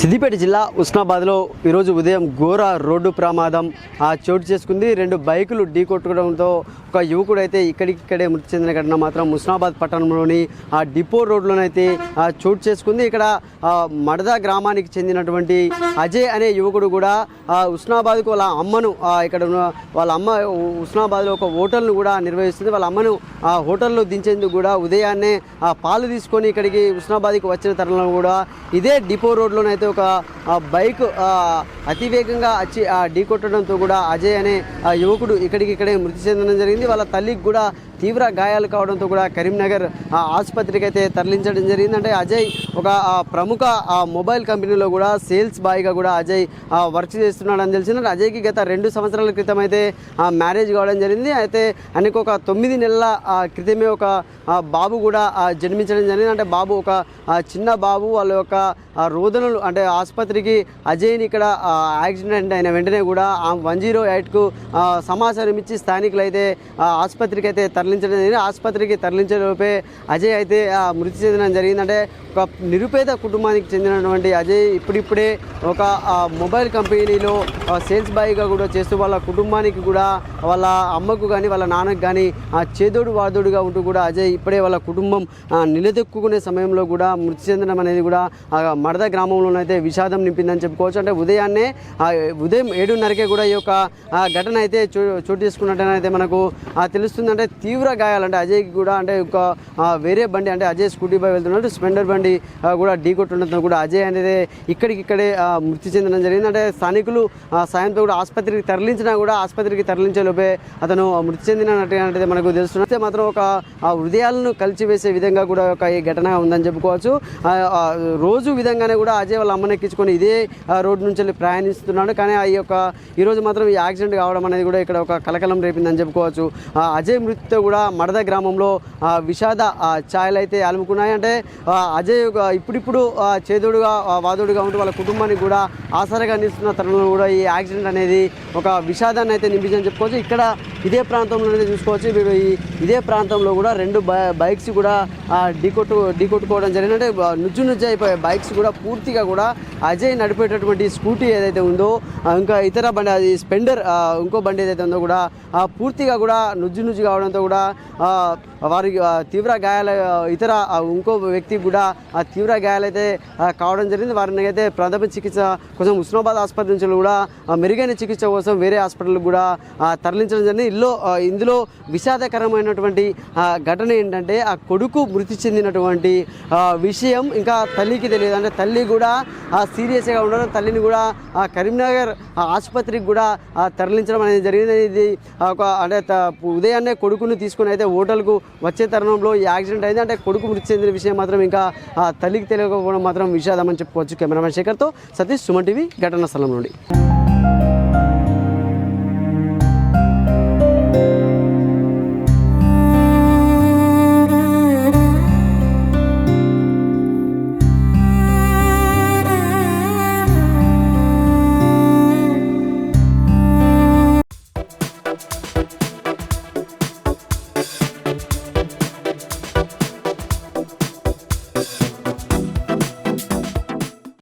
సిద్దిపేట జిల్లా ఉస్నాబాద్లో ఈరోజు ఉదయం ఘోర రోడ్డు ప్రమాదం ఆ, చోటు చేసుకుంది. రెండు బైకులు ఢీ కొట్టుకోవడంతో ఒక యువకుడు అయితే ఇక్కడికిక్కడే మృతి చెందిన ఘటన మాత్రం ఉస్నాబాద్ పట్టణంలోని ఆ డిపో రోడ్లోనైతే ఆ, చోటు చేసుకుంది. ఇక్కడ మడద గ్రామానికి చెందినటువంటి అజయ్ అనే యువకుడు కూడా ఆ, ఉస్నాబాద్కు వాళ్ళ అమ్మను ఇక్కడ వాళ్ళ అమ్మ ఉస్నాబాద్లో ఒక హోటల్ను కూడా నిర్వహిస్తుంది. వాళ్ళ అమ్మను ఆ హోటల్లో దించేందుకు కూడా ఉదయాన్నే ఆ పాలు తీసుకొని ఇక్కడికి ఉస్నాబాద్కి వచ్చిన తరుణంలో కూడా ఇదే డిపో రోడ్లోనైతే ఒక బైక్ అతివేగంగా వచ్చి ఢీ కొట్టడంతో కూడా అజయ్ అనే యువకుడు ఇక్కడికి ఇక్కడే మృతి చెందడం జరిగింది. వాళ్ళ తల్లికి కూడా తీవ్ర గాయాలు కావడంతో కూడా కరీంనగర్ ఆసుపత్రికి అయితే తరలించడం జరిగింది. అంటే అజయ్ ఒక ప్రముఖ మొబైల్ కంపెనీలో కూడా సేల్స్ బాయ్గా కూడా అజయ్ వర్క్ చేస్తున్నాడు అని తెలిసింది అజయ్కి గత రెండు సంవత్సరాల క్రితం అయితే మ్యారేజ్ కావడం జరిగింది. అయితే ఆయనకు ఒక తొమ్మిది నెలల క్రితమే ఒక బాబు కూడా జన్మించడం జరిగింది. అంటే బాబు ఒక చిన్న బాబు వాళ్ళ యొక్క రోదనలు అంటే ఆసుపత్రికి అజయ్ని ఇక్కడ యాక్సిడెంట్ అయిన వెంటనే కూడా వన్ జీరో ఎయిట్కు సమాచారం ఇచ్చి స్థానికులు అయితే ఆసుపత్రికి అయితే తరలించడం జరిగింది. ఆసుపత్రికి తరలించే లోపే అజయ్ అయితే మృతి చెందడం జరిగింది అంటే ఒక నిరుపేద కుటుంబానికి చెందినటువంటి అజయ్ ఇప్పుడిప్పుడే ఒక మొబైల్ కంపెనీలో సేల్స్ బాయ్గా కూడా చేస్తూ వాళ్ళ కుటుంబానికి కూడా వాళ్ళ అమ్మకు కానీ వాళ్ళ నాన్నకు కానీ చేదోడు వాదోడుగా ఉంటూ కూడా అజయ్ ఇప్పుడే వాళ్ళ కుటుంబం నిలదొక్కునే సమయంలో కూడా మృతి చెందడం అనేది కూడా మడద గ్రామంలోనైతే విషాదం నింపిందని చెప్పుకోవచ్చు. అంటే ఉదయాన్నే ఉదయం ఏడున్నరకే కూడా ఈ యొక్క ఆ, ఘటన అయితే చో చోటు చేసుకున్నట్టయితే మనకు తెలుస్తుంది. అంటే తీవ్ర గాయాలు అంటే అజయ్కి కూడా అంటే ఒక వేరే బండి అంటే అజయ్ స్కూటీ పై వెళ్తున్నట్టు స్పెండర్ బండి కూడా ఢీ కొట్టడంతో కూడా అజయ్ అనేది ఇక్కడికిక్కడే మృతి చెందడం జరిగింది. అంటే స్థానికులు సాయంతో కూడా ఆసుపత్రికి తరలించినా కూడా ఆసుపత్రికి తరలించే లోపే అతను మృతి చెందినట్టు మనకు తెలుస్తుంది. మాత్రం ఒక హృదయాలను కలిచివేసే విధంగా కూడా ఒక ఈ ఘటన ఉందని చెప్పుకోవచ్చు. రోజు విధంగానే కూడా అజయ్ వాళ్ళ అమ్మనెక్కించుకొని ఇదే రోడ్డు నుంచి వెళ్ళి ప్రయాణిస్తున్నాడు. కానీ ఆ యొక్క ఈరోజు మాత్రం ఈ యాక్సిడెంట్ కావడం అనేది కూడా ఇక్కడ ఒక కలకలం రేపిందని చెప్పుకోవచ్చు. అజయ్ మృతితో కూడా మడద గ్రామంలో విషాద ఛాయలు అయితే అలుముకున్నాయి. అంటే అజయ్ ఒక ఇప్పుడిప్పుడు చేదుడుగా వాదుడుగా ఉంటూ వాళ్ళ కుటుంబానికి కూడా ఆసరగా నిలుస్తున్న తరుణంలో కూడా ఈ యాక్సిడెంట్ అనేది ఒక విషాదాన్ని అయితే నింపించని చెప్పుకోవచ్చు. ఇక్కడ ఇదే ప్రాంతంలోనే చూసుకోవచ్చు. వీడు ఈ ఇదే ప్రాంతంలో కూడా రెండు బై- బైక్స్ కూడా ఢీకొట్టు ఢీకొట్టుకోవడం జరిగింది. అంటే నుజ్జు నుజ్జు అయిపోయే బైక్స్ కూడా పూర్తిగా కూడా అజయ్ నడిపేటటువంటి స్కూటీ ఏదైతే ఉందో ఇంకా ఇతర బండి అది స్పెండర్ ఇంకో బండి ఏదైతే ఉందో కూడా పూర్తిగా కూడా నుజ్జు నుజ్జు కావడంతో కూడా వారికి తీవ్ర గాయాల ఇతర ఇంకో వ్యక్తికి కూడా తీవ్ర గాయాలైతే కావడం జరిగింది. వారిని అయితే ప్రథమ చికిత్స కోసం ఉస్మానాబాద్ ఆసుపత్రి నుంచి కూడా మెరుగైన చికిత్స కోసం వేరే హాస్పిటల్కి కూడా తరలించడం జరిగింది. ఇల్లు ఇందులో విషాదకరమైనటువంటి ఘటన ఏంటంటే ఆ కొడుకు మృతి చెందినటువంటి విషయం ఇంకా తల్లికి తెలియదు. అంటే తల్లి కూడా సీరియస్గా ఉండడం తల్లిని కూడా ఆ, కరీంనగర్ ఆ, ఆసుపత్రికి కూడా తరలించడం అనేది జరిగింది ఇది ఒక అంటే ఉదయాన్నే కొడుకును తీసుకుని అయితే హోటల్కు వచ్చే తరుణంలో ఈ యాక్సిడెంట్ అయింది. అంటే కొడుకు మృతి చెందిన విషయం మాత్రం ఇంకా తల్లికి తెలియకపోవడం మాత్రం విషాదం అని చెప్పుకోవచ్చు కెమెరామెన్ శేఖర్తో సతీష్ సుమన్ టీవీ ఘటనా స్థలం నుండి.